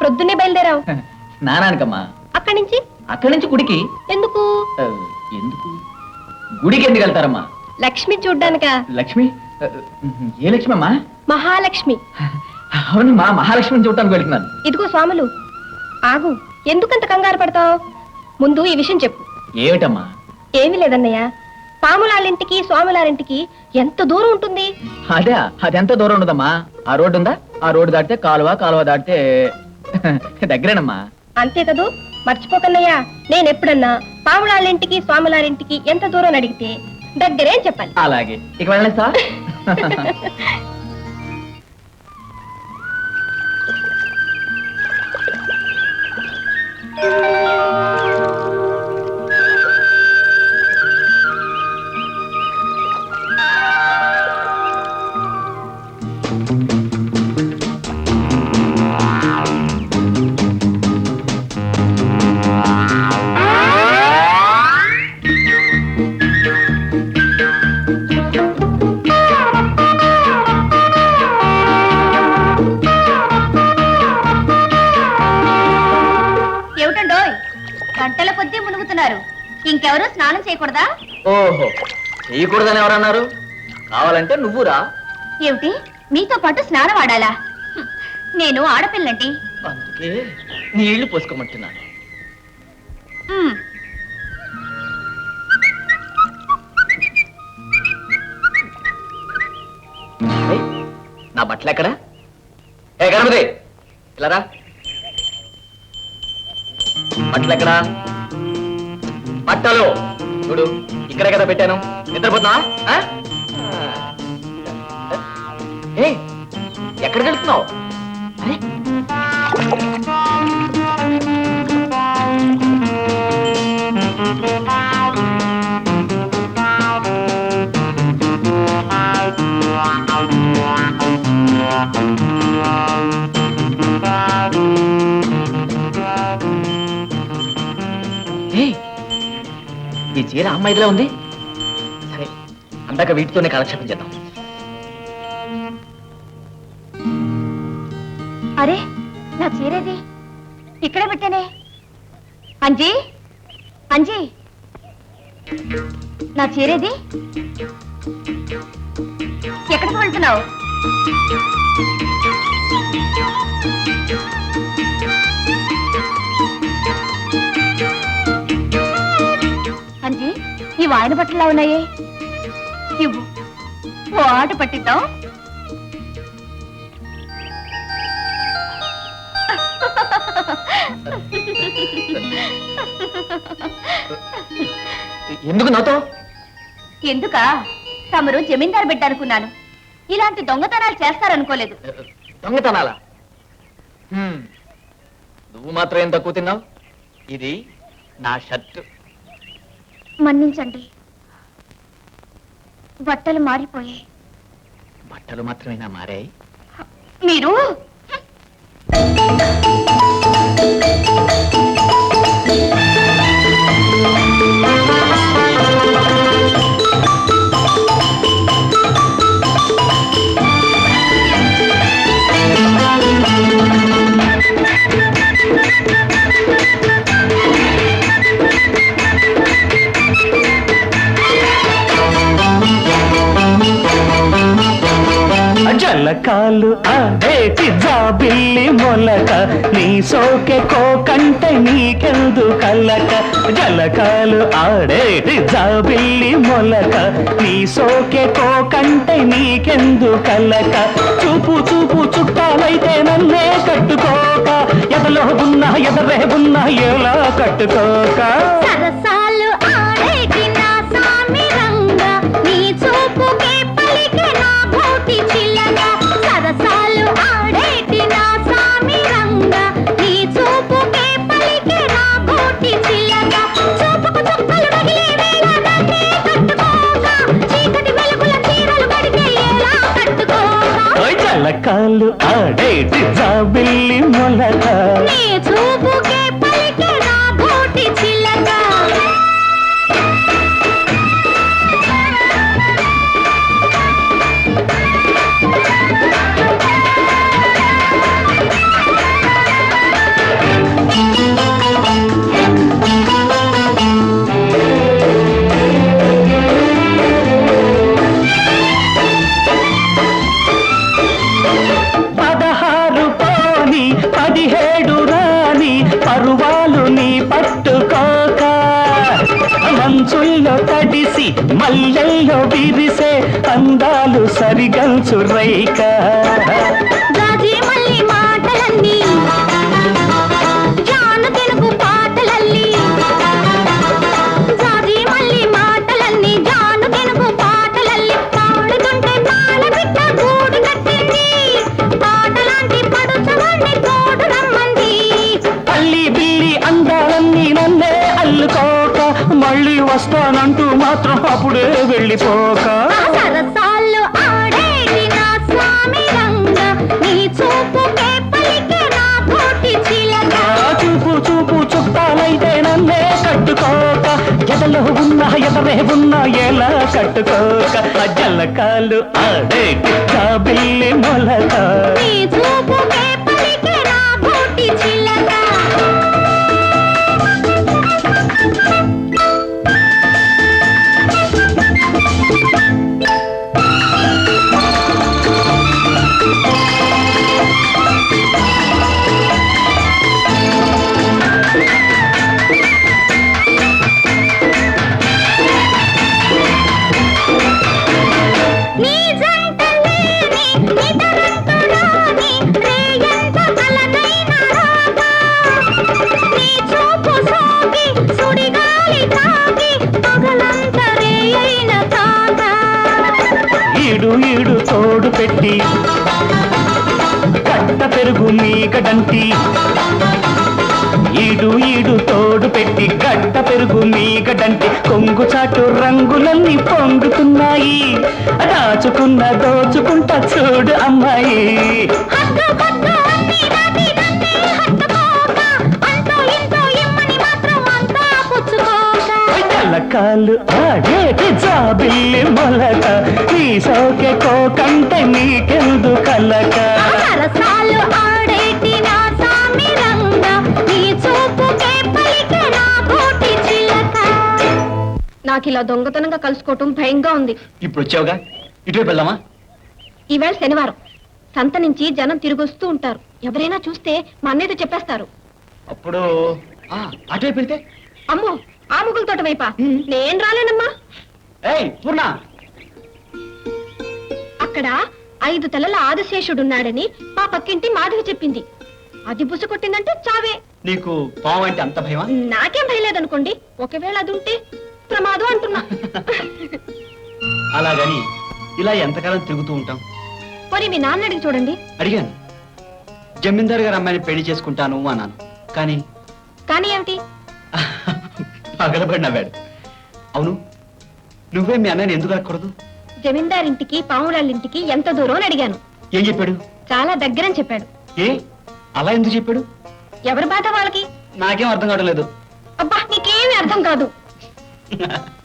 ప్రొద్దునే బయలుదేరావు. స్నానానికమ్మా అక్కడి నుంచి? అక్కడి నుంచి గుడికి? ఎందుకు? ఎందుకు? గుడికి ఎందుకు వెళ్తారమ్మా? లక్ష్మి చూడ్డానికా? లక్ష్మి? ఏ లక్ష్మి అమ్మా మహాలక్ష్మి. అవును మా మహాలక్ష్మిని చూడటానికి వెళ్తున్నాను. ఇదిగో స్వాములు ఆగు. ఎందుకంత కంగారు పడతావు? ముందు ఈ విషయం చెప్పు. ఏమిటమ్మా? ఏమీ లేదన్నయ్య. పాములారింటికి స్వాములారింటికి ఎంత దూరం ఉంటుంది? అదే అది ఎంత దూరం ఉండదమ్మా? ఆ రోడ్డు ఉందా ఆ రోడ్డు దాటితే కాలువ కాలువ దాటితే దగ్గరేనమ్మా. అంతే కదూ? మర్చిపోకన్నయ్యా నేను ఎప్పుడన్నా పాములారింటికి స్వాములారింటికి ఎంత దూరం అడిగితే దగ్గరే చెప్పాలి. అలాగే. ఇక వెళ్ళండి గంటల కొద్దీ మునుగుతున్నారు. ఇంకెవరూ స్నానం చేయకూడదా? ఓహో చేయకూడదని ఎవరన్నారు? కావాలంటే నువ్వు రా ఏమిటి? మీతో పాటు స్నానం ఆడాలా? హ్మ్. నేను ఆడపిల్లండి. అందుకే నీళ్ళు పోసుకోమంటున్నాను. హ్మ్. ఏయ్, నా బట్టలు ఎక్కడా? ఏ గణపతి! ఇలా రా. బట్టలు ఎక్కడా బట్టలు. చూడు ఇక్కడే కదా పెట్టాను. నిద్రపోతున్నా ఎక్కడికి వెళ్తున్నావు అరే చీర అమ్మాయిదిలా ఉంది? సరే అందాక వీటితోనే కాలక్షేపం చేద్దాం. అరే నా చీరేది ఇక్కడే పెట్టానే. అంజీ అంజీ. నా చీరేది ఎక్కడికి వెళ్తున్నావు? వాయన బట్టలా ఉన్నాయే? ఇవ్వు. ఓ ఆట పట్టిద్దాం. ఎందుకు నాతో? ఎందుకా? తమరు జమీందారు బిడ్డ అనుకున్నాను. ఇలాంటి దొంగతనాలు చేస్తారనుకోలేదు. దొంగతనాలా? హ్మ్. నువ్వు మాత్రం ఏం తక్కువ తిన్నావు? ఇది నా షర్ట్. మన్నించండి. బట్టలు మారిపోయాయి. బట్టలు మాత్రమేనా మారాయి? మీరు? కాలు అదేటి జాబిల్లి మొలక. నీ సోకె కోకంటే నీకెందు కలక. జలకాలు ఆడేటి జాబిల్లి మొలక. నీ సోకె కోకంటే నీకెందు కలక. చూపు చూపు చుట్టాలైతే నన్నే కట్టుకోక. ఎదలో ఉన్నా ఎదరే ఉన్నా ఎలా కట్టుకోక? సరసా జలకాలు ఆడేటి తడిసి మల్లెల్లో విరిసే అందాలు సరిగంచు రైకా ఉన్న ఎదరే ఉన్న ఎలా కట్టుకోక జలకాలు జల్లకాలు ఆడేటి బిల్లి మొలక మీగడంటి ఈడు ఈడు తోడు పెట్టి గడ్డ పెరుగు మీగడంటి కొంగు చాటు రంగులన్నీ పొంగుతున్నాయి. దాచుకున్న దోచుకుంటా చూడు అమ్మాయి. కాలు ఆడేటి జాబిల్లి మొలక. నీ సోకె కోకంటే నీకెందు కలక నాకు ఇలా దొంగతనంగా కలుసుకోవటం భయంగా ఉంది. ఇప్పుడు వచ్చావుగా? ఇటువైపు వెళ్దామా? ఈవేళ శనివారం. సంత నుంచి జనం తిరిగొస్తూ ఉంటారు. ఎవరైనా చూస్తే మా అన్నయ్యతో చెప్పేస్తారు. అప్పుడు ఆ, అటువైపు వెళ్తే? అమ్మో ఆ ముగ్గుల తోట వైపా? నేను రాలేనమ్మా. ఏయ్ పూర్ణ! అక్కడ ఐదు తలల ఆదిశేషుడున్నాడని మా పక్కింటి మాధవి చెప్పింది. అది బుస కొట్టిందంటే చావే. నీకు పాము అంటే అంత భయమా? నాకేం భయలేదనుకోండి ఒకవేళ అది ఉంటే ప్రమాదం అంటున్నా. అలాగని ఇలా ఎంతకాలం తిరుగుతూ ఉంటాం? మరి మీ నాన్న అడిగి చూడండి. అడిగాను. జమీందారు గారు అమ్మాయిని పెళ్ళి చేసుకుంటాను అన్నాను. కానీ? కానీ ఏమిటి? పగలబడి నవ్వాడు. అవును నువ్వే మీ అన్నయ్యని ఎందుకు అడగకూడదు? జమీందారింటికి పావురాళ్ళింటికి ఎంత దూరం అని అడిగాను. ఏం చెప్పాడు? చాలా దగ్గరని చెప్పాడు. ఏ? అలా ఎందుకు చెప్పాడు? ఎవరి బాధ వాళ్ళకి? నాకేం అర్థం కావడం లేదు. అబ్బా నీకేమీ అర్థం కాదు. Yeah.